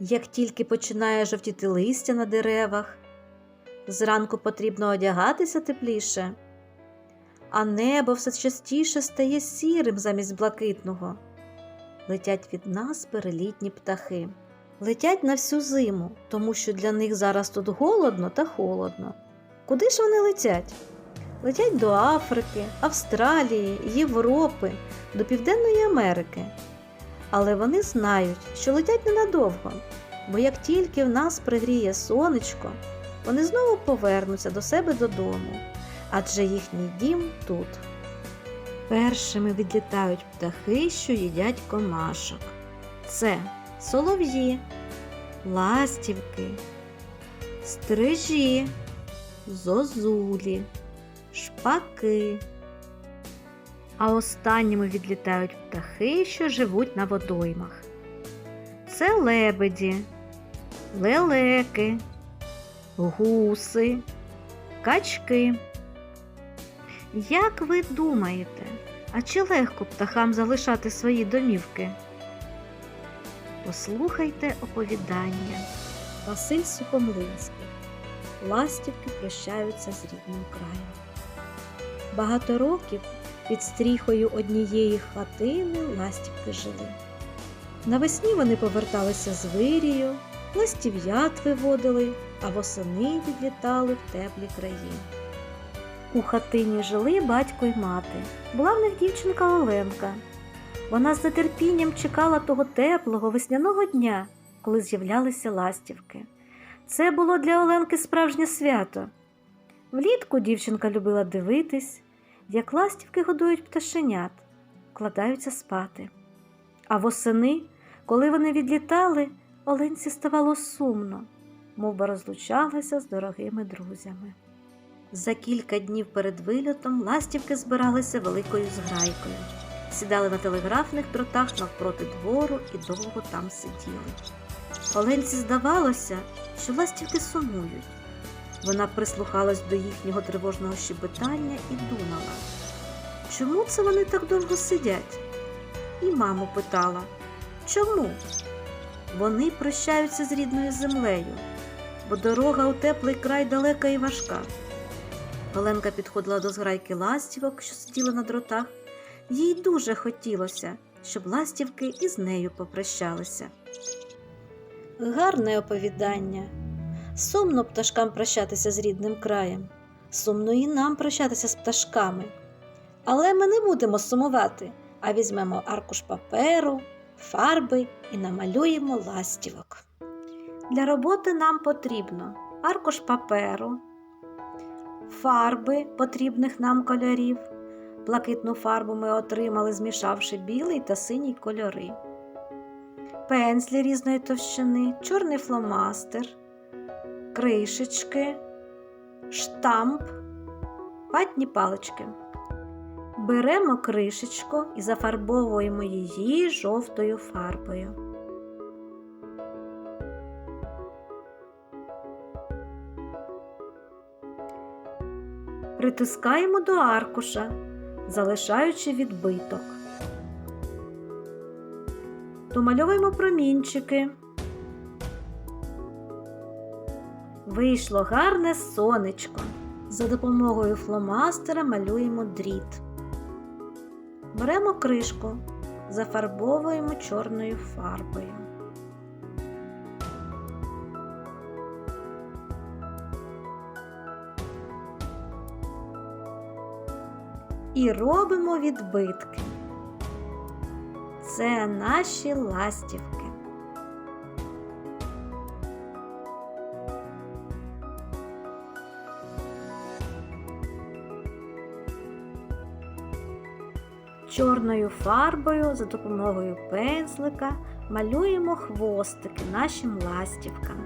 Як тільки починає жовтіти листя на деревах, зранку потрібно одягатися тепліше, а небо все частіше стає сірим замість блакитного. Летять від нас перелітні птахи. Летять на всю зиму, тому що для них зараз тут голодно та холодно. Куди ж вони летять? Летять до Африки, Австралії, Європи, до Південної Америки. Але вони знають, що летять ненадовго, бо як тільки в нас пригріє сонечко, вони знову повернуться до себе додому, адже їхній дім тут. Першими відлітають птахи, що їдять комашок. Це солов'ї, ластівки, стрижі, зозулі, шпаки. А останніми відлітають птахи, що живуть на водоймах. Це лебеді, лелеки, гуси, качки. Як ви думаєте, а чи легко птахам залишати свої домівки? Послухайте оповідання. Василь Сухомлинський. Ластівки прощаються з рідним краєм. Багато років під стріхою однієї хатини ластівки жили. Навесні вони поверталися з вирію, ластів'ят виводили, а восени відлітали в теплі краї. У хатині жили батько й мати. Була в них дівчинка Оленка. Вона з нетерпінням чекала того теплого весняного дня, коли з'являлися ластівки. Це було для Оленки справжнє свято. Влітку дівчинка любила дивитись, як ластівки годують пташенят, вкладаються спати. А восени, коли вони відлітали, Оленці ставало сумно, мов би розлучалася з дорогими друзями. За кілька днів перед вильотом ластівки збиралися великою зграйкою, сідали на телеграфних дротах навпроти двору і довго там сиділи. Оленці здавалося, що ластівки сумують. Вона прислухалась до їхнього тривожного щебетання і думала, чому це вони так довго сидять? І маму питала, чому? Вони прощаються з рідною землею, бо дорога у теплий край далека і важка. Оленка підходила до зграйки ластівок, що сиділи на дротах. Їй дуже хотілося, щоб ластівки із нею попрощалися. Гарне оповідання. Сумно пташкам прощатися з рідним краєм, сумно і нам прощатися з пташками. Але ми не будемо сумувати, а візьмемо аркуш паперу, фарби і намалюємо ластівок. Для роботи нам потрібно аркуш паперу, фарби потрібних нам кольорів. Блакитну фарбу ми отримали, змішавши білий та синій кольори, пензлі різної товщини, чорний фломастер, кришечки, штамп, ватні палички. Беремо кришечку і зафарбовуємо її жовтою фарбою. Притискаємо до аркуша, залишаючи відбиток. Домальовуємо промінчики. Вийшло гарне сонечко. За допомогою фломастера малюємо дріт. Беремо кришку, зафарбовуємо чорною фарбою. І робимо відбитки. Це наші ластівки. Чорною фарбою за допомогою пензлика малюємо хвостики нашим ластівкам.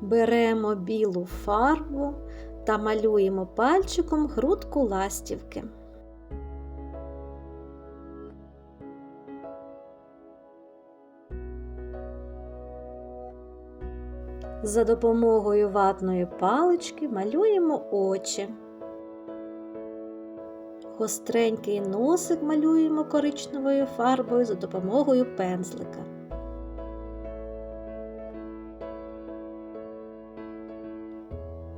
Беремо білу фарбу та малюємо пальчиком грудку ластівки. За допомогою ватної палички малюємо очі. Гостренький носик малюємо коричневою фарбою за допомогою пензлика.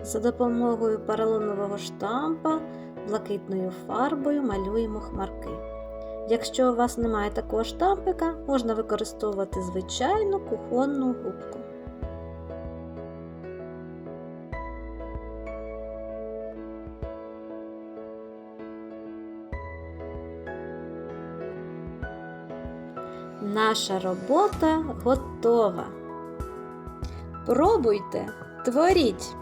За допомогою поролонового штампа блакитною фарбою малюємо хмарки. Якщо у вас немає такого штампика, можна використовувати звичайну кухонну губку. Наша робота готова. Пробуйте, творіть!